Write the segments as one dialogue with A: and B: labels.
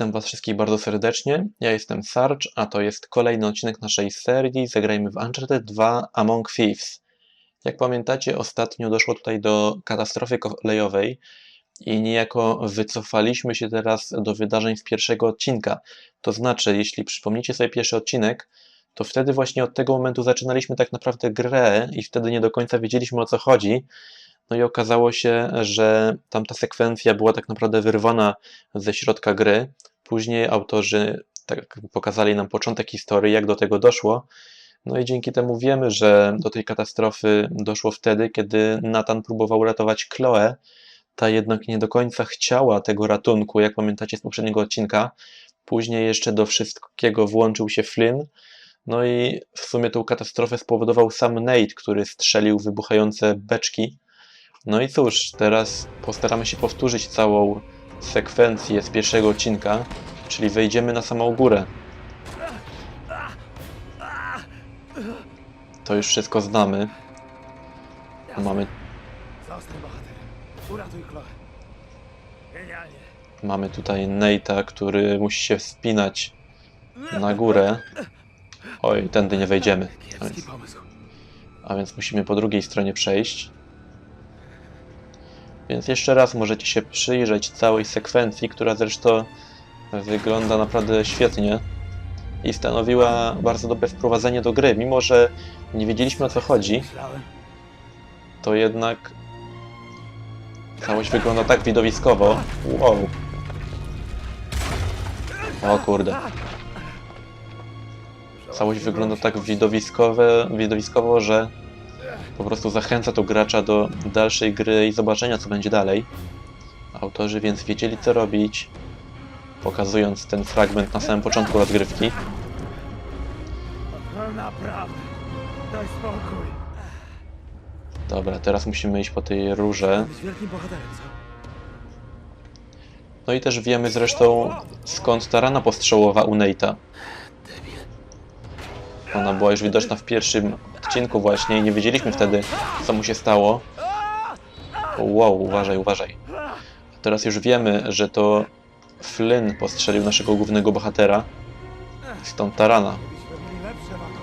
A: Witam Was wszystkich bardzo serdecznie. Ja jestem Sarge, a to jest kolejny odcinek naszej serii Zagrajmy w Uncharted 2 Among Thieves. Jak pamiętacie, ostatnio doszło tutaj do katastrofy kolejowej i niejako wycofaliśmy się teraz do wydarzeń z pierwszego odcinka. To znaczy, jeśli przypomnicie sobie pierwszy odcinek, to wtedy właśnie od tego momentu zaczynaliśmy tak naprawdę grę i wtedy nie do końca wiedzieliśmy o co chodzi. No i okazało się, że tamta sekwencja była tak naprawdę wyrwana ze środka gry. Później autorzy tak pokazali nam początek historii, jak do tego doszło. No i dzięki temu wiemy, że do tej katastrofy doszło wtedy, kiedy Nathan próbował ratować Chloe. Ta jednak nie do końca chciała tego ratunku, jak pamiętacie z poprzedniego odcinka. Później jeszcze do wszystkiego włączył się Flynn. No i w sumie tą katastrofę spowodował sam Nate, który strzelił wybuchające beczki. No i cóż, teraz postaramy się powtórzyć całą sekwencję z pierwszego odcinka, czyli wejdziemy na samą górę. To już wszystko znamy. Mamy, mamy tutaj Nate'a, który musi się wspinać na górę. Oj, tędy nie wejdziemy. A więc, a więc musimy po drugiej stronie przejść. Więc jeszcze raz możecie się przyjrzeć całej sekwencji, która zresztą wygląda naprawdę świetnie i stanowiła bardzo dobre wprowadzenie do gry. Mimo, że nie wiedzieliśmy o co chodzi, to jednak całość wygląda tak widowiskowo. Wow. O kurde. Całość wygląda tak widowiskowe, widowiskowo, że po prostu zachęca to gracza do dalszej gry i zobaczenia co będzie dalej. Autorzy więc wiedzieli co robić, pokazując ten fragment na samym początku rozgrywki.
B: No naprawdę. Daj spokój.
A: Dobra, teraz musimy iść po tej rurze. No i też wiemy zresztą skąd ta rana postrzałowa u Nate'a. Ona była już widoczna w pierwszym odcinku właśnie i nie wiedzieliśmy wtedy co mu się stało. Wow, uważaj, uważaj. Teraz już wiemy, że to Flynn postrzelił naszego głównego bohatera. Stąd ta rana.
B: Byśmy byli lepsze, Mako.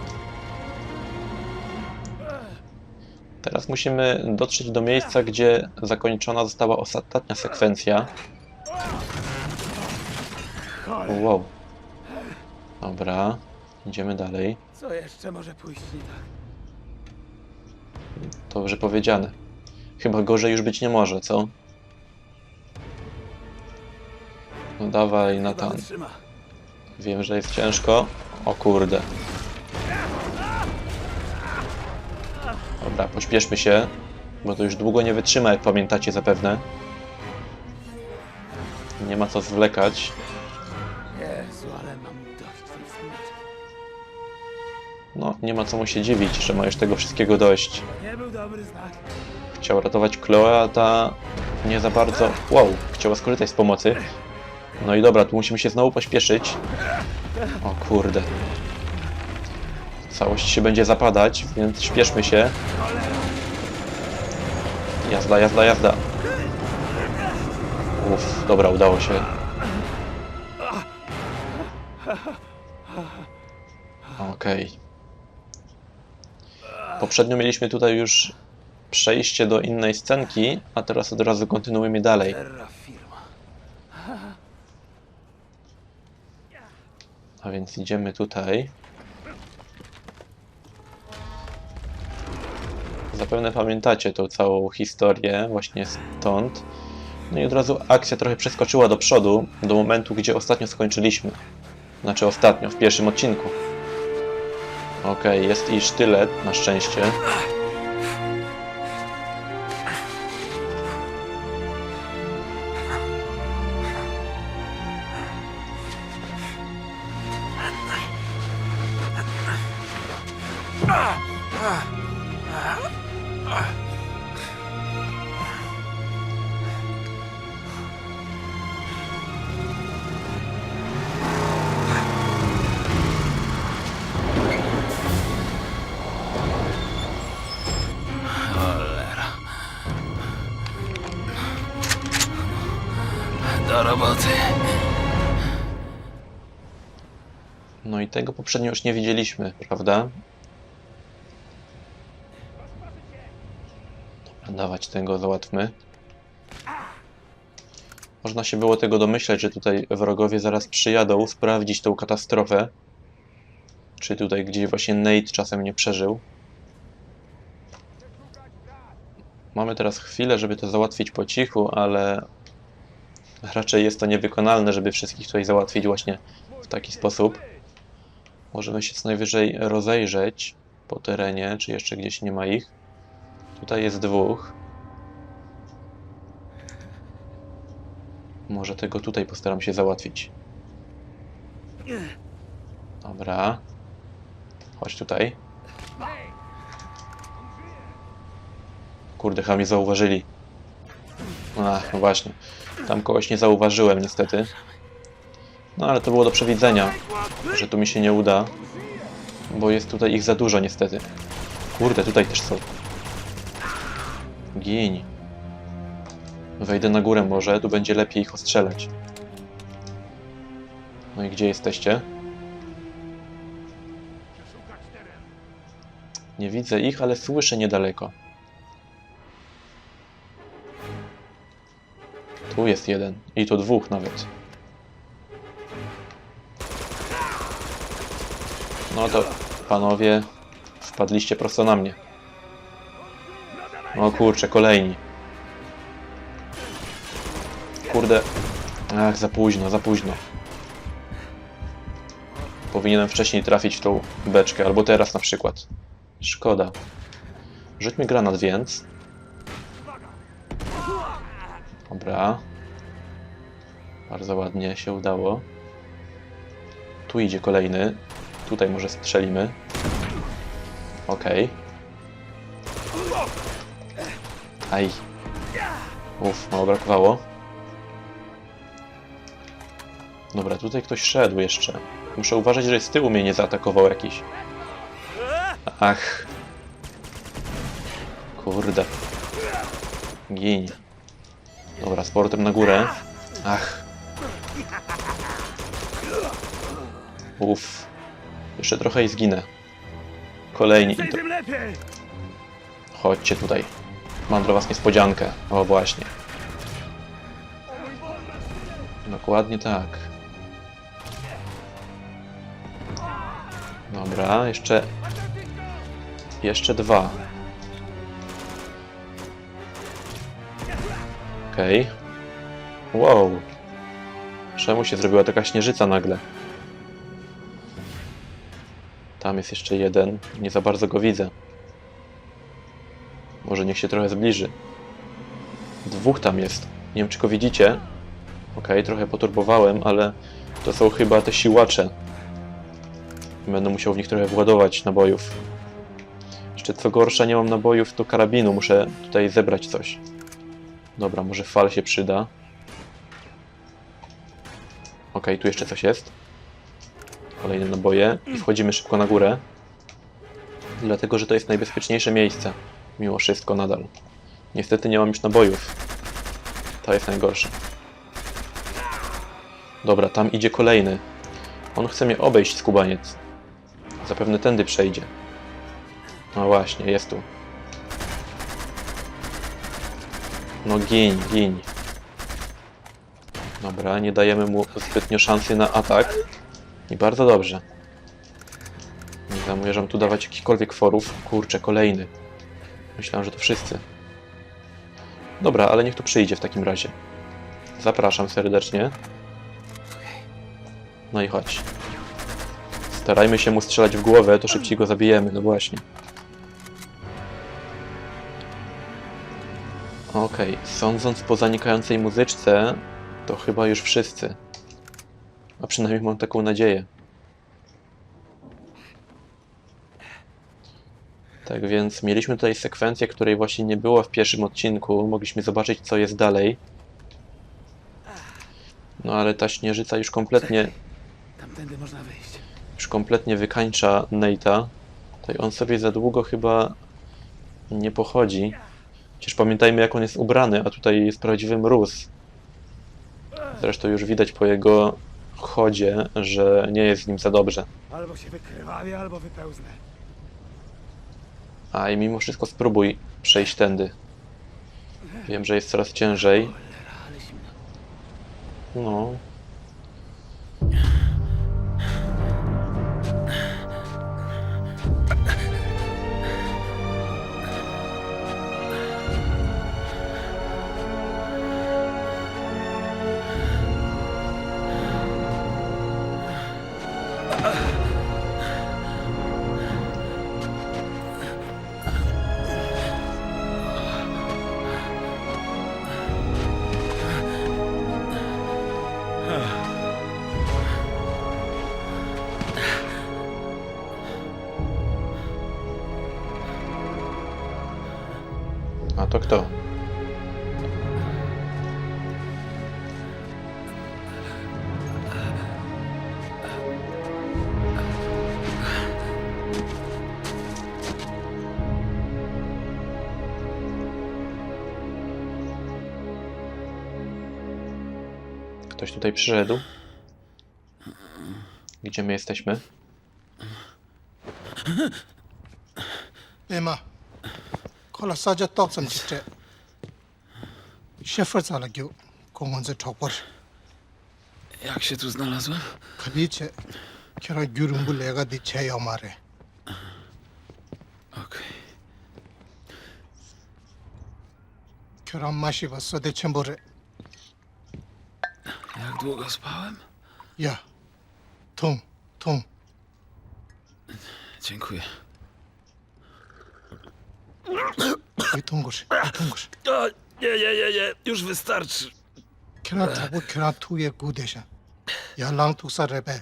A: Teraz musimy dotrzeć do miejsca, gdzie zakończona została ostatnia sekwencja. Wow. Dobra, idziemy dalej.
B: Co jeszcze może pójść nie tak?
A: Dobrze powiedziane. Chyba gorzej już być nie może, co? No dawaj,
B: Chyba wytrzyma.
A: Wiem, że jest ciężko. O kurde. Dobra, pośpieszmy się, bo to już długo nie wytrzyma, jak pamiętacie zapewne. Nie ma co zwlekać. No, nie ma co mu się dziwić, że ma już tego wszystkiego dość. Chciał ratować Chloe, a ta nie za bardzo... Wow, chciała skorzystać z pomocy. No i dobra, tu musimy się znowu pośpieszyć. O kurde. Całość się będzie zapadać, więc śpieszmy się. Jazda, jazda, jazda. Uff, dobra, udało się. Okej. Poprzednio mieliśmy tutaj już przejście do innej scenki, a teraz od razu kontynuujemy dalej. A więc idziemy tutaj. Zapewne pamiętacie tą całą historię właśnie stąd. No i od razu akcja trochę przeskoczyła do przodu, do momentu, gdzie ostatnio skończyliśmy. Znaczy ostatnio, w pierwszym odcinku. Okej, jest i sztylet, na szczęście. Poprzednio już nie widzieliśmy, prawda? Dobra, dawać tego, załatwmy. Można się było tego domyśleć, że tutaj wrogowie zaraz przyjadą sprawdzić tą katastrofę. Czy tutaj gdzieś właśnie Nate czasem nie przeżył. Mamy teraz chwilę, żeby to załatwić po cichu, ale raczej jest to niewykonalne, żeby wszystkich tutaj załatwić właśnie w taki sposób. Możemy się co najwyżej rozejrzeć po terenie, czy jeszcze gdzieś nie ma ich. Tutaj jest dwóch. Może tego tutaj postaram się załatwić. Dobra. Chodź tutaj. Kurde, chyba mnie zauważyli. Ach, właśnie. Tam kogoś nie zauważyłem niestety. No ale to było do przewidzenia, że tu mi się nie uda. Bo jest tutaj ich za dużo niestety. Kurde, tutaj też są. Gin. Wejdę na górę może, tu będzie lepiej ich ostrzelać. No i gdzie jesteście? Nie widzę ich, ale słyszę niedaleko. Tu jest jeden. I to dwóch nawet. No to panowie wpadliście prosto na mnie. O kurczę, kolejni. Kurde. Ach, za późno, za późno. Powinienem wcześniej trafić w tą beczkę, albo teraz na przykład. Szkoda. Rzućmy granat więc. Dobra. Bardzo ładnie się udało. Tu idzie kolejny. Tutaj może strzelimy. Okej. Aj. Uff, mało brakowało. Dobra, tutaj ktoś szedł jeszcze. Muszę uważać, że z tyłu mnie nie zaatakował jakiś. Ach. Kurde. Gin. Dobra, z portem na górę. Ach. Uff. Jeszcze trochę i zginę. Kolejni. Chodźcie tutaj. Mam dla was niespodziankę. O, właśnie. Dokładnie tak. Dobra, jeszcze... Jeszcze dwa. Okej. Wow. Czemu się zrobiła taka śnieżyca nagle? Tam jest jeszcze jeden. Nie za bardzo go widzę. Może niech się trochę zbliży. Dwóch tam jest. Nie wiem, czy go widzicie. Okej, trochę poturbowałem, ale to są chyba te siłacze. Będę musiał w nich trochę władować nabojów. Jeszcze co gorsza, nie mam nabojów do karabinu. Muszę tutaj zebrać coś. Dobra, może fal się przyda. Okej, tu jeszcze coś jest. Kolejne naboje. I wchodzimy szybko na górę. Dlatego, że to jest najbezpieczniejsze miejsce. Mimo wszystko nadal. Niestety nie mam już nabojów. To jest najgorsze. Dobra, tam idzie kolejny. On chce mnie obejść, skubaniec. Zapewne tędy przejdzie. No właśnie, jest tu. No gin, gin. Dobra, nie dajemy mu zbytnio szansy na atak. I bardzo dobrze. Nie zamierzam tu dawać jakichkolwiek forów. Kurczę, kolejny. Myślałem, że to wszyscy. Dobra, ale niech tu przyjdzie w takim razie. Zapraszam serdecznie. No i chodź. Starajmy się mu strzelać w głowę, to szybciej go zabijemy, no właśnie. Okej, sądząc po zanikającej muzyczce, to chyba już wszyscy. A przynajmniej mam taką nadzieję. Tak więc mieliśmy tutaj sekwencję, której właśnie nie było w pierwszym odcinku. Mogliśmy zobaczyć, co jest dalej. No ale ta śnieżyca już kompletnie,
B: Tamtędy można wyjść.
A: już kompletnie wykańcza Nate'a. Tutaj on sobie za długo chyba nie pochodzi. Przecież pamiętajmy, jak on jest ubrany, a tutaj jest prawdziwy mróz. Zresztą już widać po jego chodzie, że nie jest z nim za dobrze.
B: Albo się wykrwawię, albo wypełznę.
A: A i mimo wszystko spróbuj przejść tędy. Wiem, że jest coraz ciężej. No. Ktoś tutaj przyszedł? Gdzie my jesteśmy?
C: Ema, kola saja tok sam chite. Shepherd sala gyu, kongon ze chokpar.
B: Jak się tu znalazłem?
C: Khali che, kira gyurumbu lega di che yamare.
B: Okej.
C: Kira mashi ba sode chembore.
B: Jak długo spałem?
C: Ya, tum, tum.
B: Dziękuję.
C: I tungush.
B: O, nie, nie, nie, nie. Już wystarczy.
C: Kira tabu kira tuye gu desha. Ya lang tuksa rebe.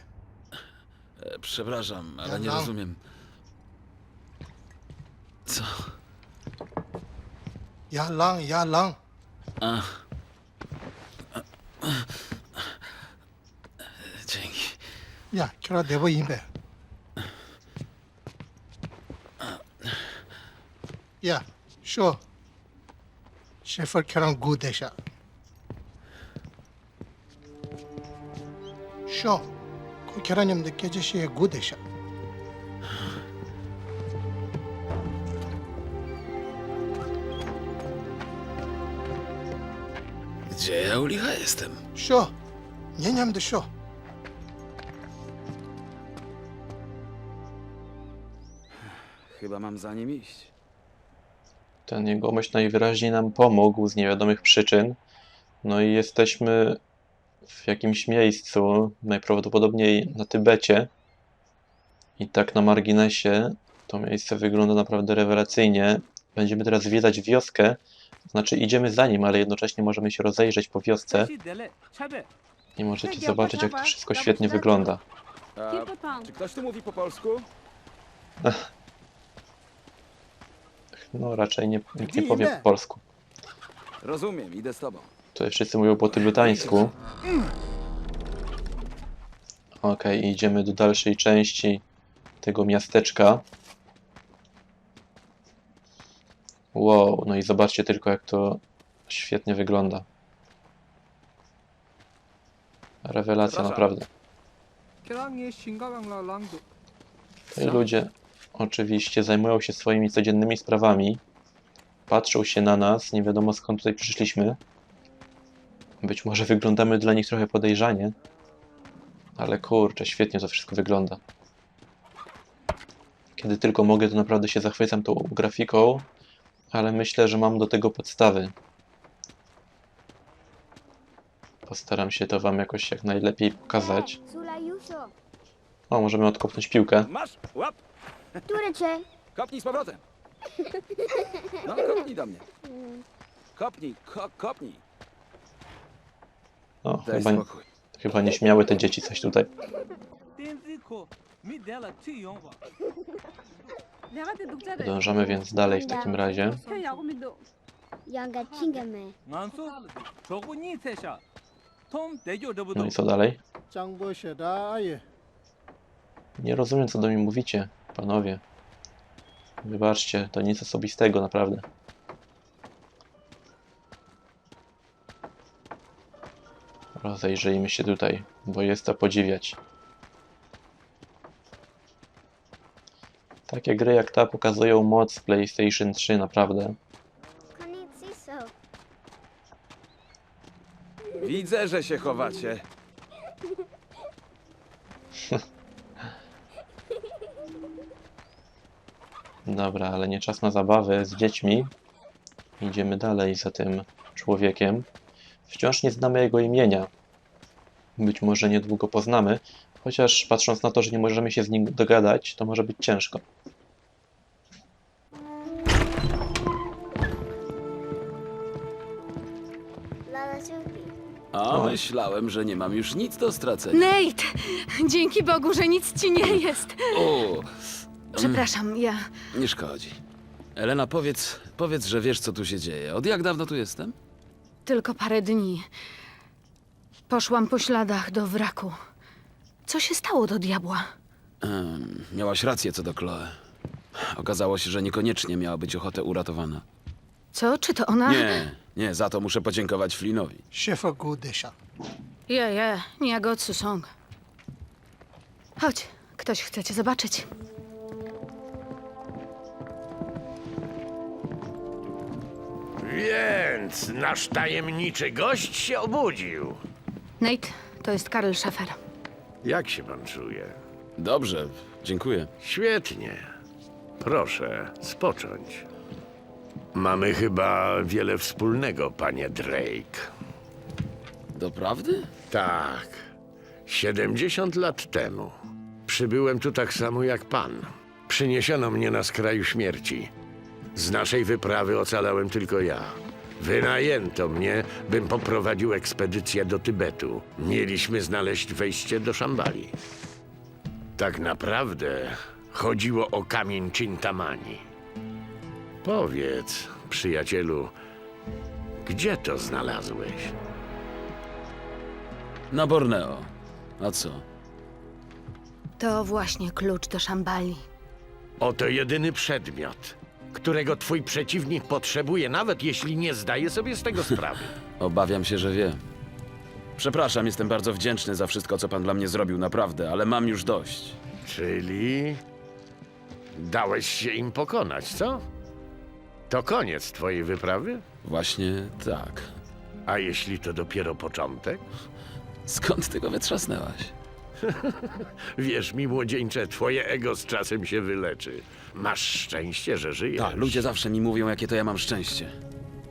B: E, przepraszam, ale
C: Ja
B: nie rozumiem. Co?
C: Ya lang, ya lang.
B: A. Ja,
C: kjør det var inn der. Ja, sjå. Sjefer kjør han god desja. Sjå. Hvor kjør han hjemme det kjør ikke god desja.
B: Gdzie ja ulicha jestem?
C: Sio, nie mam do sio.
B: Chyba mam za nim iść.
A: Ten jegomość najwyraźniej nam pomógł z niewiadomych przyczyn. No i jesteśmy w jakimś miejscu, najprawdopodobniej na Tybecie. I tak na marginesie to miejsce wygląda naprawdę rewelacyjnie. Będziemy teraz zwiedzać wioskę, znaczy idziemy za nim, ale jednocześnie możemy się rozejrzeć po wiosce i możecie zobaczyć, jak to wszystko świetnie wygląda.
D: Kilka
E: Czy ktoś tu mówi po polsku?
A: no raczej nie, nikt nie powie po polsku.
E: Rozumiem, idę z tobą.
A: Tutaj wszyscy mówią po tybetańsku. Mm. Okej, okay, idziemy do dalszej części tego miasteczka. Wow, no i zobaczcie tylko jak to świetnie wygląda. Rewelacja naprawdę. Ludzie oczywiście zajmują się swoimi codziennymi sprawami. Patrzą się na nas, nie wiadomo skąd tutaj przyszliśmy. Być może wyglądamy dla nich trochę podejrzanie. Ale kurczę, świetnie to wszystko wygląda. Kiedy tylko mogę, to naprawdę się zachwycam tą grafiką, ale myślę, że mam do tego podstawy. Postaram się to Wam jakoś jak najlepiej pokazać. O, możemy odkopnąć piłkę.
E: Masz, łap,
D: które cię?
E: Kopnij z powrotem. No, kopnij do mnie. Kopnij, ko kopnij.
A: No,
E: Daj
A: chyba,
E: spokój.
A: chyba nie śmiały te dzieci coś tutaj. Podążamy więc dalej w takim razie. No i co dalej? Nie rozumiem, co do mnie mówicie panowie. Wybaczcie, to nic osobistego, naprawdę. Rozejrzyjmy się tutaj, bo jest to podziwiać. Takie gry jak ta pokazują moc PlayStation 3, naprawdę.
E: Widzę, że się chowacie.
A: Dobra, ale nie czas na zabawę z dziećmi. Idziemy dalej za tym człowiekiem. Wciąż nie znamy jego imienia. Być może niedługo poznamy, chociaż patrząc na to, że nie możemy się z nim dogadać, to może być ciężko.
E: A myślałem, że nie mam już nic do stracenia.
F: Nate! Dzięki Bogu, że nic ci nie jest.
E: O,
F: Przepraszam, ja.
E: nie szkodzi. Elena, powiedz, powiedz, że wiesz, co tu się dzieje. Od jak dawno tu jestem?
F: Tylko parę dni. Poszłam po śladach do wraku. Co się stało do diabła?
E: Em, miałaś rację co do Chloe. Okazało się, że niekoniecznie miała być ochotę uratowana.
F: Co? Czy to ona?
E: Nie, nie, za to muszę podziękować Flynnowi.
C: Szefa Gudesia.
F: Je, je, Niagotsu Song. Chodź, ktoś chce cię zobaczyć.
G: Więc nasz tajemniczy gość się obudził.
F: Nate, to jest Karl Schaeffer.
G: Jak się pan czuje?
E: Dobrze, dziękuję.
G: Świetnie. Proszę, spocząć. Mamy chyba wiele wspólnego, panie Drake.
E: Doprawdy?
G: Tak. 70 lat temu przybyłem tu tak samo jak pan. Przyniesiono mnie na skraju śmierci. Z naszej wyprawy ocalałem tylko ja. Wynajęto mnie, bym poprowadził ekspedycję do Tybetu. Mieliśmy znaleźć wejście do Szambali. Tak naprawdę chodziło o kamień Cintamani. Powiedz, przyjacielu, gdzie to znalazłeś?
E: Na Borneo. A co?
F: To właśnie klucz do Szambali.
G: Oto jedyny przedmiot, którego twój przeciwnik potrzebuje, nawet jeśli nie zdaje sobie z tego sprawy.
E: Obawiam się, że wie. Przepraszam, jestem bardzo wdzięczny za wszystko, co pan dla mnie zrobił, naprawdę, ale mam już dość.
G: Czyli dałeś się im pokonać, co? To koniec twojej wyprawy?
E: Właśnie tak.
G: A jeśli to dopiero początek?
E: Skąd ty go wytrzasnęłaś?
G: Wierz mi, młodzieńcze, twoje ego z czasem się wyleczy. Masz szczęście, że żyjesz.
E: Tak, ludzie zawsze mi mówią, jakie to ja mam szczęście.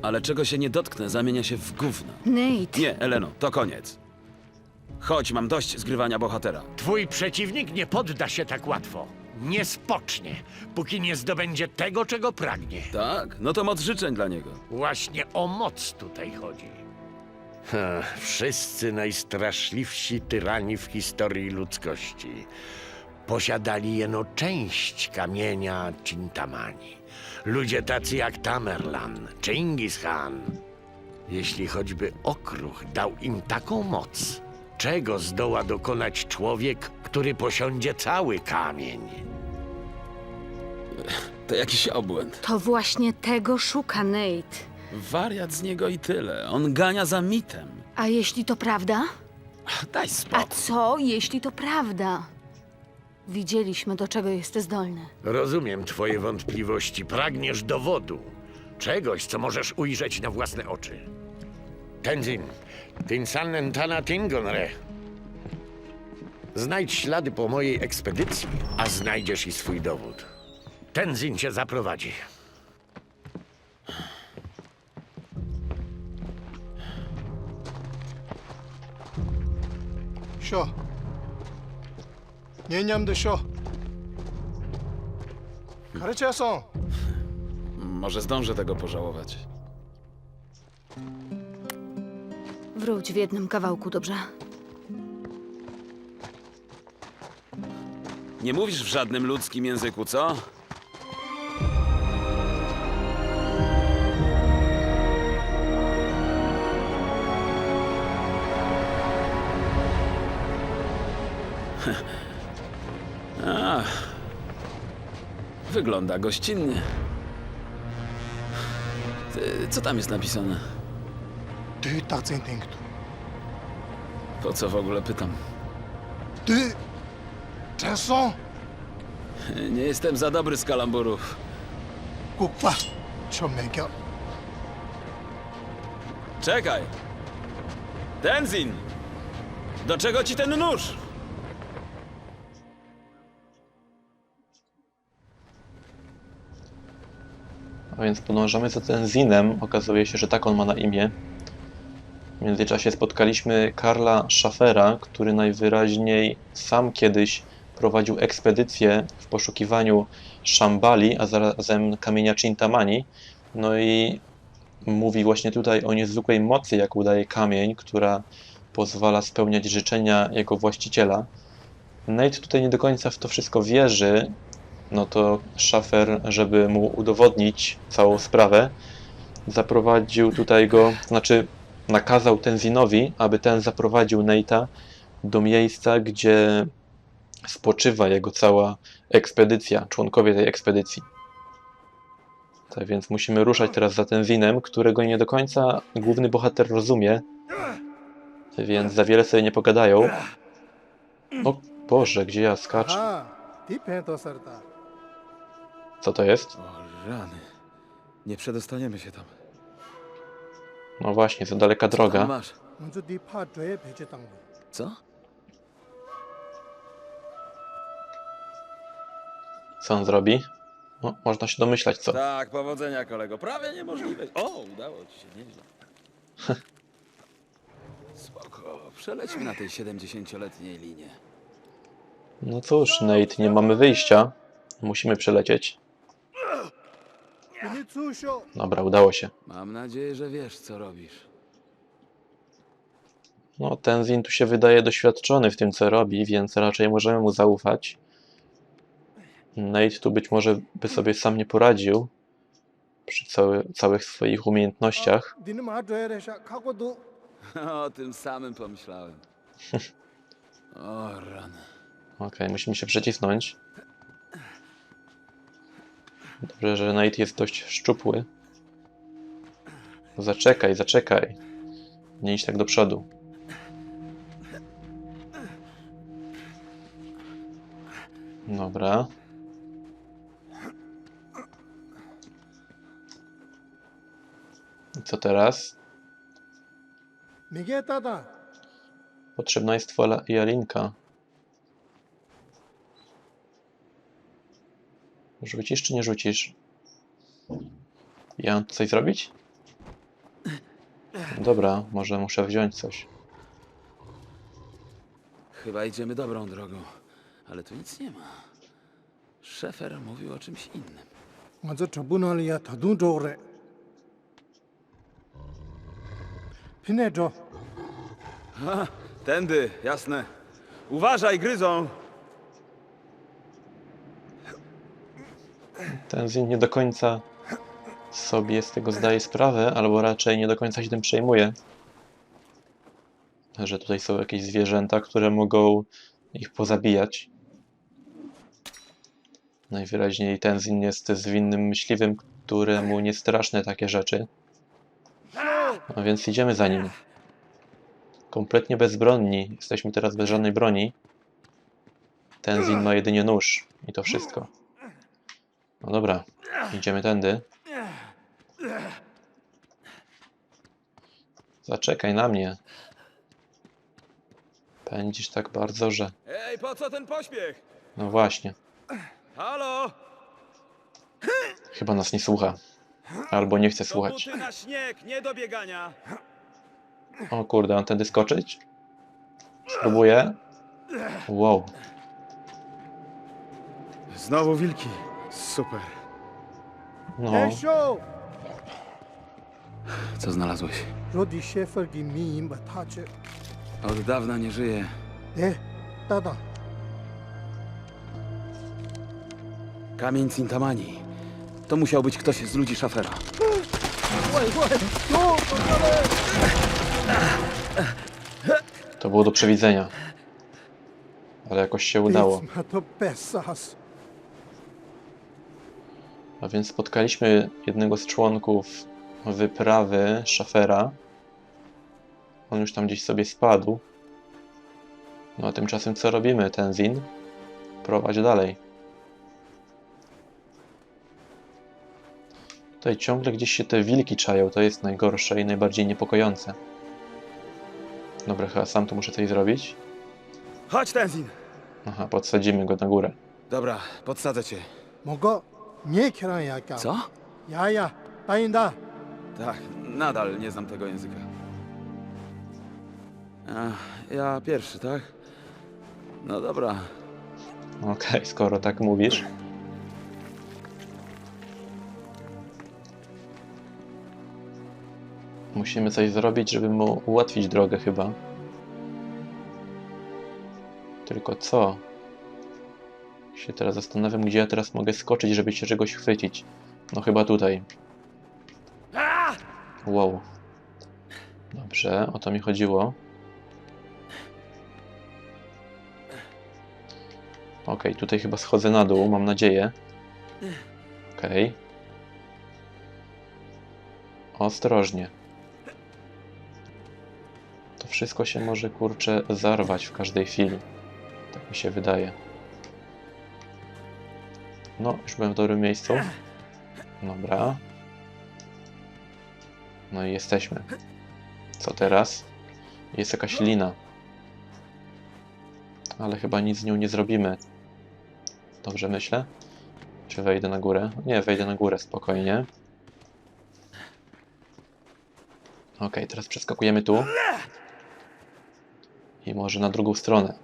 E: Ale czego się nie dotknę, zamienia się w gówno.
F: Nate!
E: Nie, Eleno, to koniec. Chodź, mam dość zgrywania bohatera.
G: Twój przeciwnik nie podda się tak łatwo. Nie spocznie, póki nie zdobędzie tego, czego pragnie.
E: Tak? No to moc życzeń dla niego.
G: Właśnie o moc tutaj chodzi. Ha, wszyscy najstraszliwsi tyrani w historii ludzkości posiadali jeno część kamienia Cintamani. Ludzie tacy jak Tamerlan, Chingis Khan. Jeśli choćby okruch dał im taką moc, czego zdoła dokonać człowiek, który posiądzie cały kamień?
E: To jakiś obłęd.
F: To właśnie tego szuka Nate.
E: Wariat z niego i tyle. On gania za mitem.
F: A jeśli to prawda?
E: Daj
F: A
E: spokój.
F: co, jeśli to prawda? Widzieliśmy, do czego jest zdolny.
G: Rozumiem twoje wątpliwości. Pragniesz dowodu. Czegoś, co możesz ujrzeć na własne oczy. Tenzin, Tinsanen Tana Tingonre. Znajdź ślady po mojej ekspedycji, a znajdziesz i swój dowód. Tenzin cię zaprowadzi.
C: Sio. Nieniamdy sio. Karyciason.
E: Może zdążę tego pożałować.
F: Wróć w jednym kawałku, dobrze?
E: Nie mówisz w żadnym ludzkim języku, co? Wygląda gościnnie. Co tam jest napisane?
C: Ty tacy.
E: Po co w ogóle pytam?
C: Ty... Czeso?
E: Nie jestem za dobry z kalamburów.
C: Kupa. Czomnego.
E: Czekaj! Tenzin! Do czego ci ten nóż?
A: A więc podążamy za Tenzinem. Okazuje się, że tak on ma na imię. W międzyczasie spotkaliśmy Karla Schaffera, który najwyraźniej sam kiedyś prowadził ekspedycję w poszukiwaniu Shambali, a zarazem kamienia Chintamani. No i mówi właśnie tutaj o niezwykłej mocy, jaką daje kamień, która pozwala spełniać życzenia jego właściciela. Nate tutaj nie do końca w to wszystko wierzy, no to Schaffer, żeby mu udowodnić całą sprawę, zaprowadził tutaj go, znaczy nakazał Tenzinowi, aby ten zaprowadził Nate'a do miejsca, gdzie spoczywa jego cała ekspedycja, członkowie tej ekspedycji. Tak więc musimy ruszać teraz za Tenzinem, którego nie do końca główny bohater rozumie, więc za wiele sobie nie pogadają. O Boże, gdzie ja skaczę? Co to jest?
H: O rany. Nie przedostaniemy się tam.
A: No właśnie, za daleka
H: Tam
A: droga.
H: masz.
C: 먼저 네 파트에 배제당고.
H: Co?
A: Co on zrobi? No, można się domyślać co.
E: Tak, powodzenia kolego. Prawie niemożliwe. O, udało ci się nieźle. Spoko, przelećmy na tej 70-letniej linie.
A: No cóż, Nate, nie mamy wyjścia. Musimy przelecieć. Dobra, udało się.
E: Mam nadzieję, że wiesz, co robisz.
A: No, ten Zin tu się wydaje doświadczony w tym, co robi, więc raczej możemy mu zaufać. Nate tu być może by sobie sam nie poradził przy cały, całych swoich umiejętnościach.
E: O tym samym pomyślałem. o.
A: Okej, okay, musimy się przecisnąć. Dobrze, że Knight jest dość szczupły. Zaczekaj, zaczekaj. Nie idź tak do przodu. Dobra. I co teraz? Potrzebna jest twoja jalinka. Rzucisz czy nie rzucisz? Ja mam tu coś zrobić? Dobra, może muszę wziąć coś.
E: Chyba idziemy dobrą drogą, ale tu nic nie ma. Szefer mówił o czymś innym.
C: 먼저 저분을야 더둔 좋으래. 피내줘.
E: Tędy, jasne. Uważaj, gryzą!
A: Tenzin nie do końca sobie z tego zdaje sprawę, albo raczej nie do końca się tym przejmuje. Że tutaj są jakieś zwierzęta, które mogą ich pozabijać. Najwyraźniej Tenzin jest zwinnym myśliwym, któremu nie straszne takie rzeczy. A więc idziemy za nim. Kompletnie bezbronni. Jesteśmy teraz bez żadnej broni. Tenzin ma jedynie nóż. I to wszystko. No dobra, idziemy tędy. Zaczekaj na mnie. Pędzisz tak bardzo, że...
E: Ej, po co ten pośpiech?
A: No właśnie,
E: Halo?
A: chyba nas nie słucha. Albo nie chce słuchać.
E: na śnieg, nie do biegania.
A: O kurde, mam tędy skoczyć? Spróbuję. Wow,
H: Znowu wilki. Super.
A: No.
C: Esho!
E: Co znalazłeś?
C: Rudy Schaefer gimi im.
E: Od dawna nie żyje.
C: E, tada.
E: Kamień Cintamani. To musiał być ktoś z ludzi szafera.
A: To było do przewidzenia. Ale jakoś się udało.
C: Ma to bez.
A: A więc spotkaliśmy jednego z członków wyprawy, szafera. On już tam gdzieś sobie spadł. No a tymczasem co robimy, Tenzin? Prowadź dalej. Tutaj ciągle gdzieś się te wilki czają, to jest najgorsze i najbardziej niepokojące. Dobra, chyba sam tu muszę coś zrobić.
H: Chodź, Tenzin!
A: Aha, podsadzimy go na górę.
H: Dobra, podsadzę cię.
C: 뭐가 nie krajaka.
H: Co?
C: Jaja, pajęda.
H: Tak, nadal nie znam tego języka. Ach, ja pierwszy, tak? No dobra.
A: Okej, skoro tak mówisz. Musimy coś zrobić, żeby mu ułatwić drogę chyba. Tylko co? Się teraz zastanawiam, gdzie ja teraz mogę skoczyć, żeby się czegoś chwycić. No chyba tutaj. Wow. Dobrze, o to mi chodziło. Okej, tutaj chyba schodzę na dół, mam nadzieję. Okej. Ostrożnie. To wszystko się może, kurczę, zarwać w każdej chwili. Tak mi się wydaje. No, już byłem w dobrym miejscu. Dobra. No i jesteśmy. Co teraz? Jest jakaś lina. Ale chyba nic z nią nie zrobimy. Dobrze myślę? Czy wejdę na górę? Nie, wejdę na górę spokojnie. Ok, teraz przeskakujemy tu. I może na drugą stronę.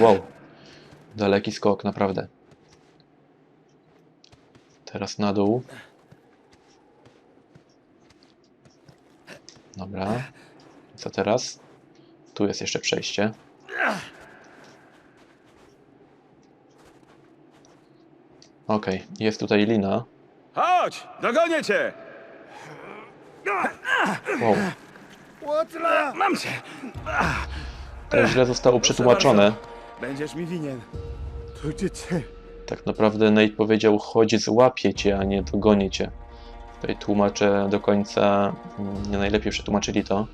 A: Wow. Daleki skok, naprawdę. Teraz na dół. Dobra. Co teraz? Tu jest jeszcze przejście. Ok, jest tutaj lina.
H: Chodź, dogonię cię!
A: Wow.
H: Mam cię!
A: To źle zostało przetłumaczone.
H: Będziesz mi winien. To gdzie
A: tak naprawdę Nate powiedział chodź złapię cię, a nie dogonię cię. Tutaj tłumacze do końca mm, nie najlepiej przetłumaczyli to.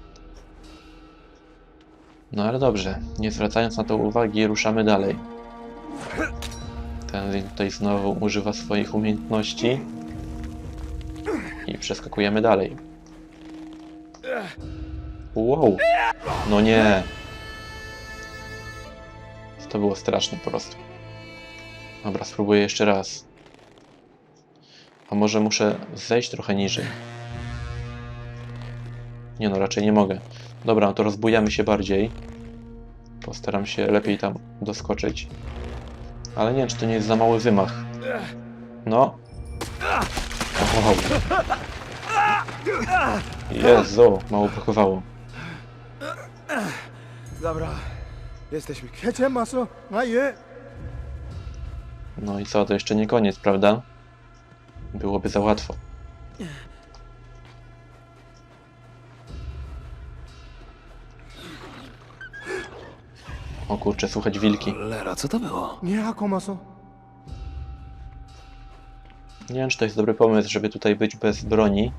A: No ale dobrze, nie zwracając na to uwagi, ruszamy dalej. Ten tutaj znowu używa swoich umiejętności. I przeskakujemy dalej. Wow! No nie! To było straszne po prostu. Dobra, spróbuję jeszcze raz. A może muszę zejść trochę niżej? Nie no, raczej nie mogę. Dobra, no to rozbujamy się bardziej. Postaram się lepiej tam doskoczyć. Ale nie wiem, czy to nie jest za mały wymach. No. Wow. Jezu, mało brakowało.
H: Dobra, jesteśmy.
C: Kecie maso, a je.
A: No i co, to jeszcze nie koniec, prawda? Byłoby za łatwo. O kurczę, słuchać wilki.
B: Lera, co to było?
C: Nie, Akomaso.
A: Nie wiem, czy to jest dobry pomysł, żeby tutaj być bez broni.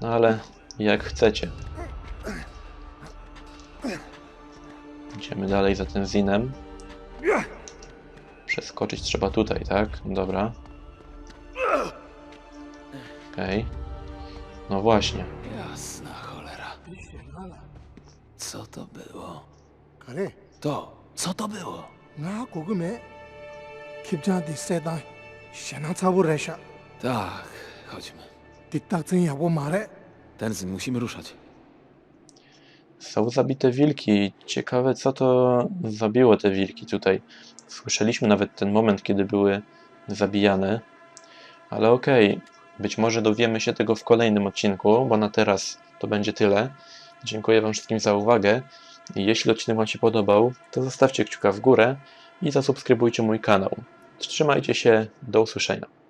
A: No ale jak chcecie. Idziemy dalej za tym Zinem. Przeskoczyć trzeba tutaj, tak? Dobra. Okej. Okay. No właśnie.
B: Jasna cholera. Co to było?
C: Ale
B: To, co to było?
C: Na kogume. Kibjadi sedaj. Siena całuresza.
B: Tak, chodźmy.
C: Ty tak jało mare?
B: Tenzin, musimy ruszać.
A: Są zabite wilki. Ciekawe, co to zabiło te wilki tutaj. Słyszeliśmy nawet ten moment, kiedy były zabijane. Ale okej, być może dowiemy się tego w kolejnym odcinku, bo na teraz to będzie tyle. Dziękuję Wam wszystkim za uwagę. Jeśli odcinek Wam się podobał, to zostawcie kciuka w górę i zasubskrybujcie mój kanał. Trzymajcie się, do usłyszenia.